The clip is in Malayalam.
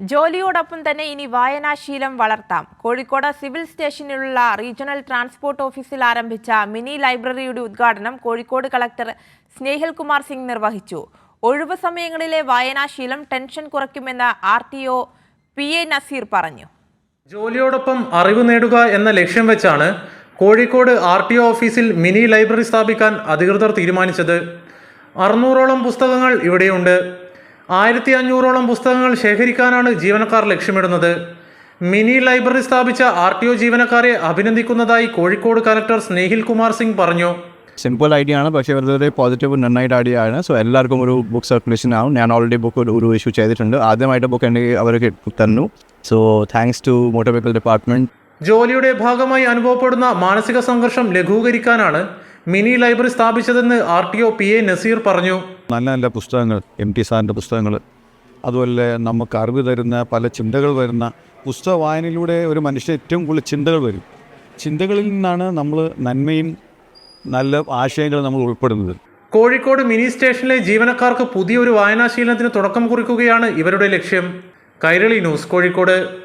ജോലിയോടൊപ്പം തന്നെ ഇനി വായനാശീലം വളർത്താം. കോഴിക്കോട് സിവിൽ സ്റ്റേഷനിലുള്ള റീജിയണൽ ട്രാൻസ്പോർട്ട് ഓഫീസിൽ ആരംഭിച്ച മിനി ലൈബ്രറിയുടെ ഉദ്ഘാടനം കോഴിക്കോട് കളക്ടർ സ്നേഹിൽ കുമാർ സിംഗ് നിർവഹിച്ചു. ഒഴിവ് സമയങ്ങളിലെ വായനാശീലം tension കുറയ്ക്കുമെന്ന് R T O P A Naseer പറഞ്ഞു. ജോലിയോടൊപ്പം അറിവ് നേടുക എന്ന ലക്ഷ്യം വെച്ചാണ് കോഴിക്കോട് ആർ ടി ഒ ഓഫീസിൽ മിനി ലൈബ്രറി സ്ഥാപിക്കാൻ അധികൃതർ തീരുമാനിച്ചത്. അറുന്നൂറോളം പുസ്തകങ്ങൾ ഇവിടെയുണ്ട്. ആയിരത്തി അഞ്ഞൂറോളം പുസ്തകങ്ങൾ ശേഖരിക്കാനാണ് ജീവനക്കാർ ലക്ഷ്യമിടുന്നത്. മിനി ലൈബ്രറി സ്ഥാപിച്ച ആർ ടി ഒ ജീവനക്കാരെ അഭിനന്ദിക്കുന്നതായി കോഴിക്കോട് കലക്ടർ സ്നേഹിൽ കുമാർ സിംഗ് പറഞ്ഞു. സിമ്പിൾ ഐഡിയ ആണ് പക്ഷേ വളരെ പോസിറ്റീവ് നന്നായിട്ട് ഐഡിയ ആണ്. സോ എല്ലാവർക്കും ഒരു ബുക്ക് സർക്കുലേഷൻ ആവും. ഞാൻ ഓൾറെഡി ബുക്ക് ഒരു ഒരു ഇഷ്യൂ ചെയ്തിട്ടുണ്ട്. ആദ്യമായിട്ട് ബുക്ക് എനിക്ക് അവർക്ക് തന്നു. So thanks to motor vehicle department ജോലിയുടെ ഭാഗമായി അനുഭവപ്പെടുന്ന മാനസിക സംഘർഷം ലഘൂകരിക്കാനാണ് mini library സ്ഥാപിച്ചതെന്ന് R T O P A Naseer പറഞ്ഞു. നല്ല നല്ല പുസ്തകങ്ങൾ എം ടി സാറിന്റെ പുസ്തകങ്ങൾ അതുപോലെ നമുക്ക് അറിവ് തരുന്ന പല ചിന്തകൾ വരുന്ന പുസ്തക വായനയിലൂടെ ഒരു മനുഷ്യൻ ഏറ്റവും കൂടുതൽ ചിന്തകൾ വരും. ചിന്തകളിൽ നിന്നാണ് നമ്മൾ നന്മയും നല്ല ആശയങ്ങളും നമ്മൾ ഉൾപ്പെടുന്നത്. കോഴിക്കോട് മിനി സ്റ്റേഷനിലെ ജീവനക്കാർക്ക് പുതിയൊരു വായനാശീലനത്തിന് തുടക്കം കുറിക്കുകയാണ് ഇവരുടെ ലക്ഷ്യം. കൈരളി ന്യൂസ് കോഴിക്കോട്.